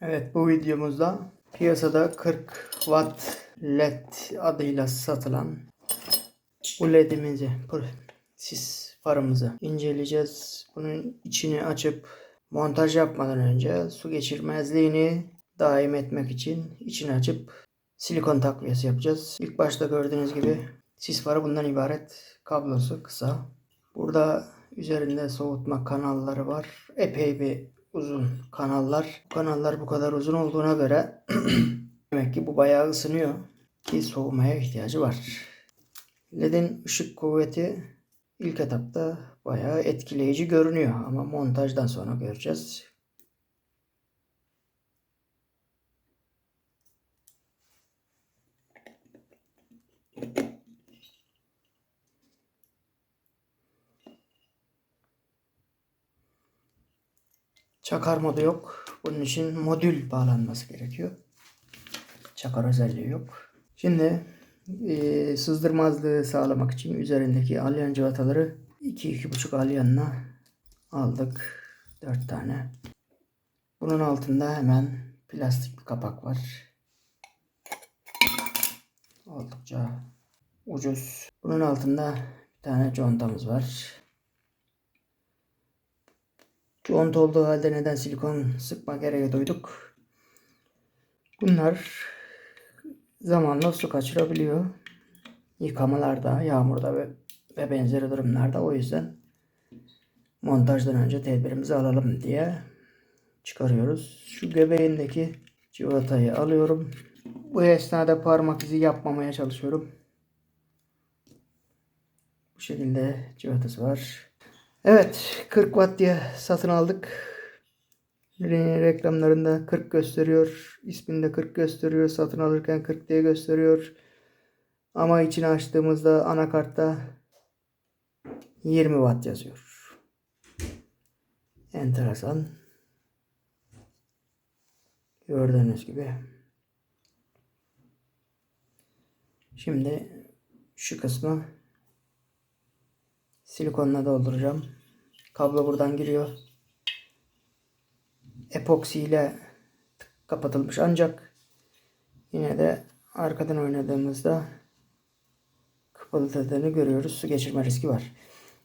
Evet bu videomuzda piyasada 40 watt led adıyla satılan bu ledimizi, sis farımızı inceleyeceğiz. Bunun içini açıp montaj yapmadan önce su geçirmezliğini daim etmek için içini açıp silikon takviyesi yapacağız. İlk başta gördüğünüz gibi sis farı bundan ibaret. Kablosu kısa. Burada üzerinde soğutma kanalları var. Epey bir uzun kanallar. Bu kanallar bu kadar uzun olduğuna göre demek ki bu bayağı ısınıyor ki soğumaya ihtiyacı var. LED'in ışık kuvveti ilk etapta bayağı etkileyici görünüyor ama montajdan sonra göreceğiz. Çakar modu yok. Bunun için modül bağlanması gerekiyor. Çakar özelliği yok. Şimdi e, sızdırmazlığı sağlamak için üzerindeki alyan cıvataları 2-2,5 alyanla aldık. 4 tane. Bunun altında hemen plastik bir kapak var. Oldukça ucuz. Bunun altında bir tane contamız var. Conta olduğu halde neden silikon sıkma gereği duyduk? Bunlar zamanla su kaçırabiliyor. Yıkamalarda, yağmurda ve, ve benzeri durumlarda. O yüzden montajdan önce tedbirimizi alalım diye çıkarıyoruz. Şu göbeğindeki civatayı alıyorum. Bu esnada parmak izi yapmamaya çalışıyorum. Bu şekilde civatası var. Evet 40 watt diye satın aldık. Re- Reklamlarında 40 gösteriyor. isminde 40 gösteriyor. Satın alırken 40 diye gösteriyor. Ama içini açtığımızda anakartta 20 watt yazıyor. Enteresan. Gördüğünüz gibi. Şimdi şu kısmı silikonla dolduracağım. Kablo buradan giriyor. Epoksi ile kapatılmış ancak yine de arkadan oynadığımızda kıpırdattığını görüyoruz. Su geçirme riski var.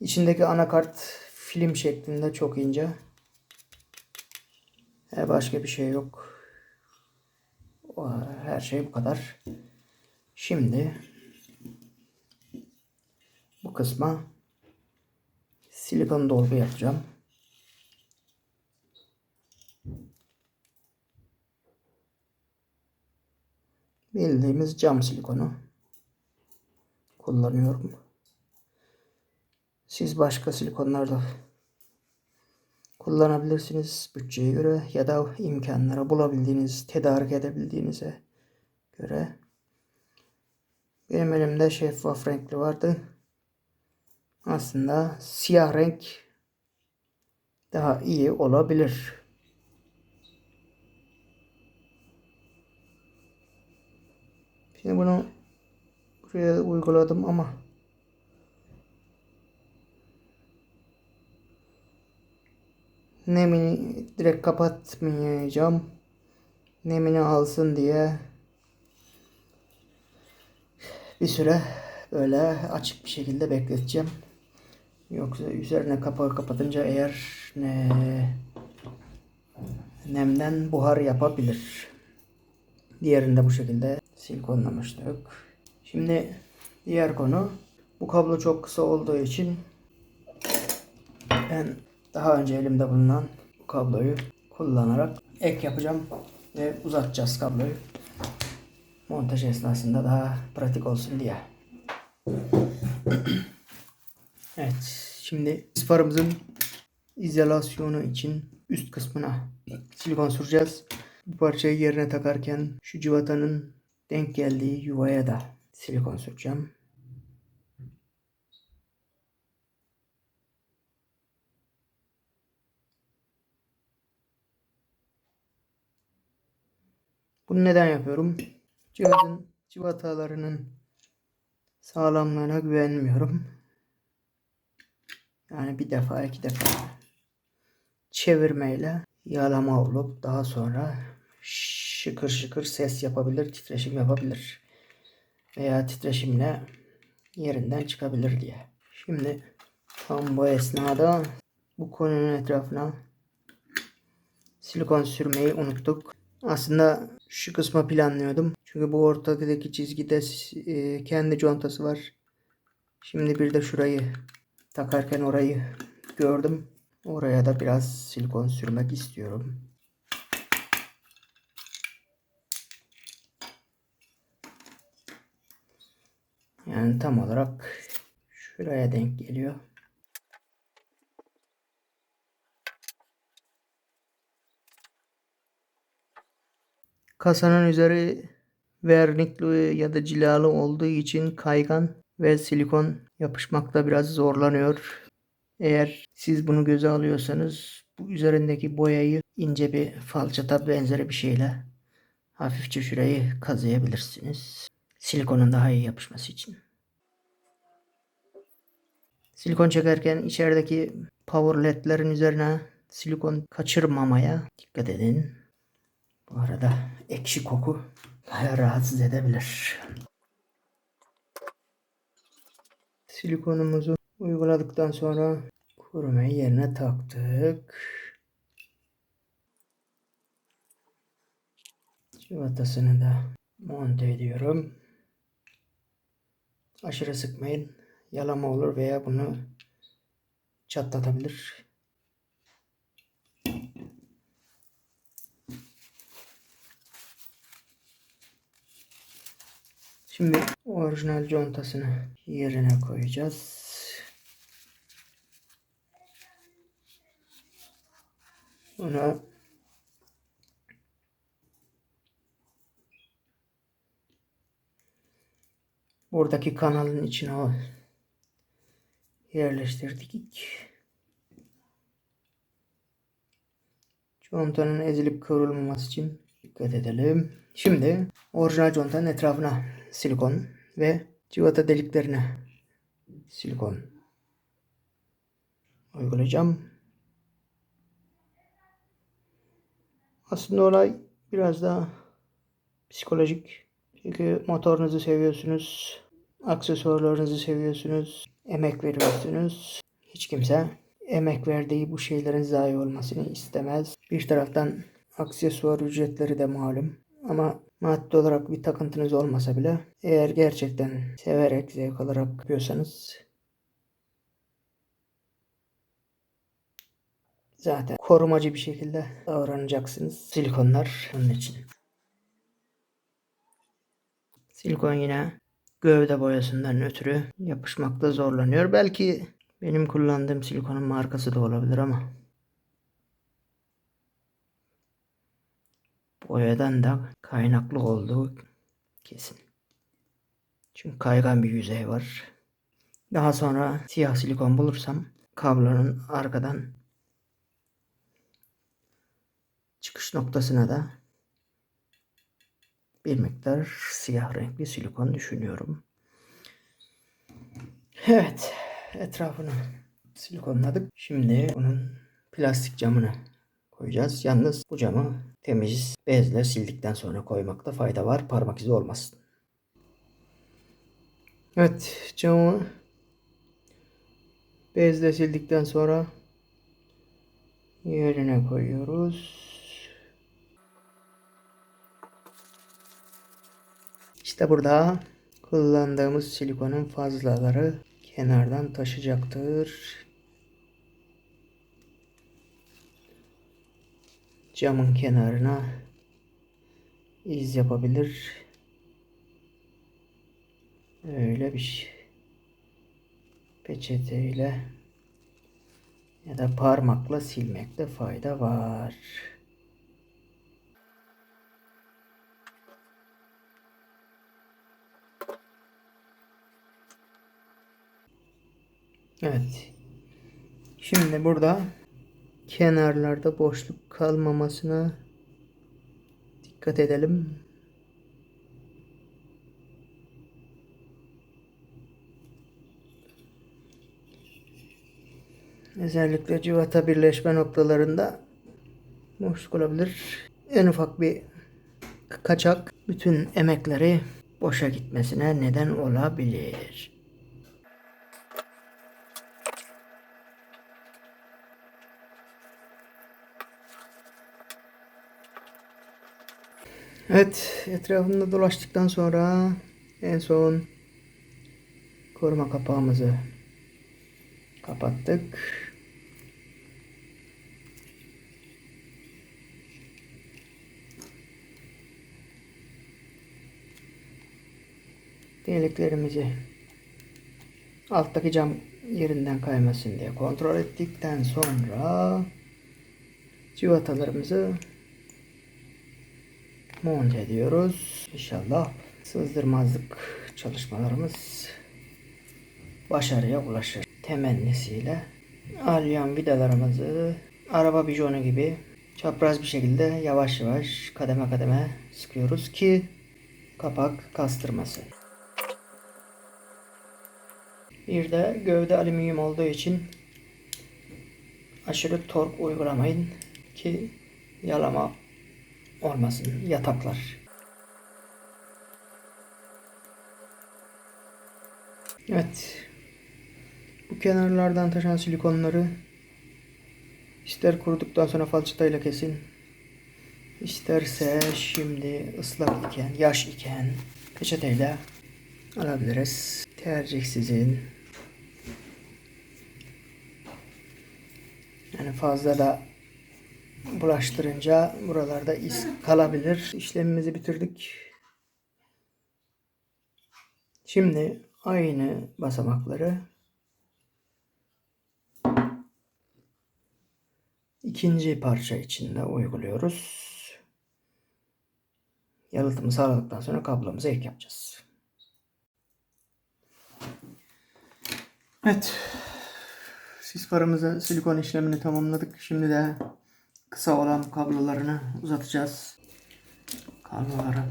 İçindeki anakart film şeklinde çok ince. E, Başka bir şey yok. Her şey bu kadar. Şimdi bu kısma silikon dolgu yapacağım. Bildiğimiz cam silikonu kullanıyorum. Siz başka silikonlarda kullanabilirsiniz bütçeye göre ya da imkanlara bulabildiğiniz, tedarik edebildiğinize göre. Benim elimde şeffaf renkli vardı. Aslında siyah renk daha iyi olabilir. Şimdi bunu buraya uyguladım ama nemini direkt kapatmayacağım. Nemini alsın diye bir süre böyle açık bir şekilde bekleteceğim. Yoksa üzerine kapağı kapatınca eğer ne, nemden buhar yapabilir. Diğerinde bu şekilde silikonlamıştık. Şimdi diğer konu bu kablo çok kısa olduğu için ben daha önce elimde bulunan bu kabloyu kullanarak ek yapacağım ve uzatacağız kabloyu. Montaj esnasında daha pratik olsun diye. Evet, şimdi farımızın izolasyonu için üst kısmına silikon süreceğiz. Bu parçayı yerine takarken şu civatanın denk geldiği yuvaya da silikon süreceğim. Bunu neden yapıyorum? Cihazın civatalarının sağlamlığına güvenmiyorum. Yani bir defa iki defa çevirmeyle yağlama olup daha sonra şıkır şıkır ses yapabilir, titreşim yapabilir. Veya titreşimle yerinden çıkabilir diye. Şimdi tam bu esnada bu konunun etrafına silikon sürmeyi unuttuk. Aslında şu kısmı planlıyordum. Çünkü bu ortadaki çizgide e, kendi contası var. Şimdi bir de şurayı takarken orayı gördüm. Oraya da biraz silikon sürmek istiyorum. Yani tam olarak şuraya denk geliyor. Kasanın üzeri vernikli ya da cilalı olduğu için kaygan ve silikon yapışmakta biraz zorlanıyor. Eğer siz bunu göze alıyorsanız bu üzerindeki boyayı ince bir falçata benzeri bir şeyle hafifçe şurayı kazıyabilirsiniz. Silikonun daha iyi yapışması için. Silikon çekerken içerideki power ledlerin üzerine silikon kaçırmamaya dikkat edin. Bu arada ekşi koku rahatsız edebilir. Silikonumuzu uyguladıktan sonra kurumayı yerine taktık. Civatasını da monte ediyorum. Aşırı sıkmayın. Yalama olur veya bunu çatlatabilir. Şimdi orijinal contasını yerine koyacağız. Ona buradaki kanalın içine o yerleştirdik. Contanın ezilip kıvrılmaması için dikkat edelim. Şimdi orijinal contanın etrafına silikon ve civata deliklerine silikon uygulayacağım. Aslında olay biraz daha psikolojik. Çünkü motorunuzu seviyorsunuz, aksesuarlarınızı seviyorsunuz, emek veriyorsunuz. Hiç kimse emek verdiği bu şeylerin zayi olmasını istemez. Bir taraftan aksesuar ücretleri de malum. Ama maddi olarak bir takıntınız olmasa bile eğer gerçekten severek, zevk alarak yapıyorsanız zaten korumacı bir şekilde davranacaksınız. Silikonlar onun için. Silikon yine gövde boyasından ötürü yapışmakta zorlanıyor. Belki benim kullandığım silikonun markası da olabilir ama boyadan da kaynaklı olduğu kesin. Çünkü kaygan bir yüzey var. Daha sonra siyah silikon bulursam kablonun arkadan çıkış noktasına da bir miktar siyah renkli silikon düşünüyorum. Evet, etrafını silikonladık. Şimdi bunun plastik camını koyacağız. Yalnız bu camı temiz bezle sildikten sonra koymakta fayda var. Parmak izi olmasın. Evet, camı bezle sildikten sonra yerine koyuyoruz. İşte burada kullandığımız silikonun fazlaları kenardan taşacaktır. Camın kenarına iz yapabilir. Öyle bir şey. Peçeteyle ya da parmakla silmekte fayda var. Evet. Şimdi burada kenarlarda boşluk kalmamasına dikkat edelim. Özellikle civata birleşme noktalarında boşluk olabilir. En ufak bir kaçak bütün emekleri boşa gitmesine neden olabilir. Evet, etrafında dolaştıktan sonra en son koruma kapağımızı kapattık. Deliklerimizi alttaki cam yerinden kaymasın diye kontrol ettikten sonra civatalarımızı monte ediyoruz. İnşallah sızdırmazlık çalışmalarımız başarıya ulaşır. Temennisiyle alyan vidalarımızı araba bijonu gibi çapraz bir şekilde yavaş yavaş kademe kademe sıkıyoruz ki kapak kastırmasın. Bir de gövde alüminyum olduğu için aşırı tork uygulamayın ki yalama olmasın yataklar. Evet. Bu kenarlardan taşan silikonları ister kuruduktan sonra falçatayla kesin. isterse şimdi ıslak iken, yaş iken peçeteyle alabiliriz. Tercih sizin. Yani fazla da bulaştırınca buralarda iz kalabilir. İşlemimizi bitirdik. Şimdi aynı basamakları ikinci parça içinde uyguluyoruz. Yalıtımı sağladıktan sonra kablomuza ek yapacağız. Evet. Sis farımızı silikon işlemini tamamladık. Şimdi de kısa olan kablolarını uzatacağız. Kabloları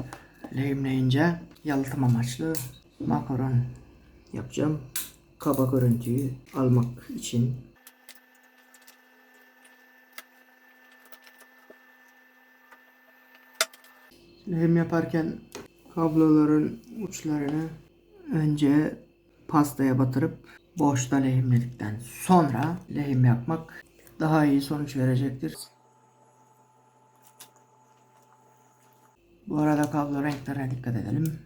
lehimleyince yalıtım amaçlı makaron yapacağım. Kaba görüntüyü almak için. Lehim yaparken kabloların uçlarını önce pastaya batırıp boşta lehimledikten sonra lehim yapmak daha iyi sonuç verecektir. Bu arada kablo renklerine dikkat edelim.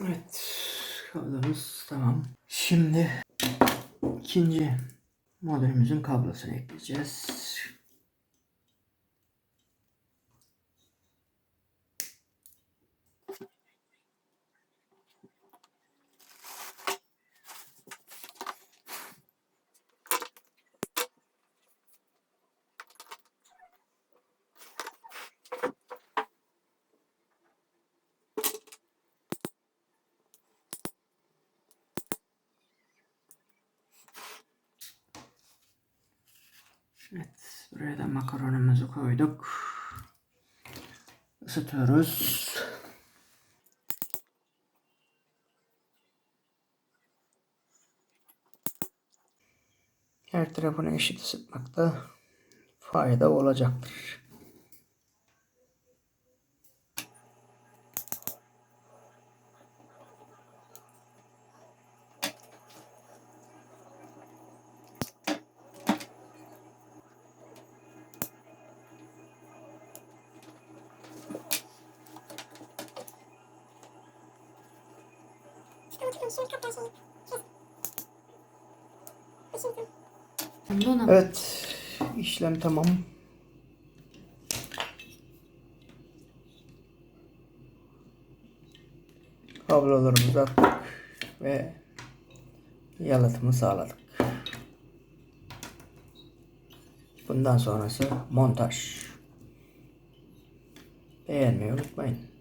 Evet. Kablomuz tamam. Şimdi ikinci modülümüzün kablosunu ekleyeceğiz. Evet, buraya da makaronumuzu koyduk. Isıtıyoruz. Her tarafını eşit ısıtmakta fayda olacaktır. Evet. işlem tamam. Kablolarımızı attık ve yalıtımı sağladık. Bundan sonrası montaj. Beğenmeyi unutmayın.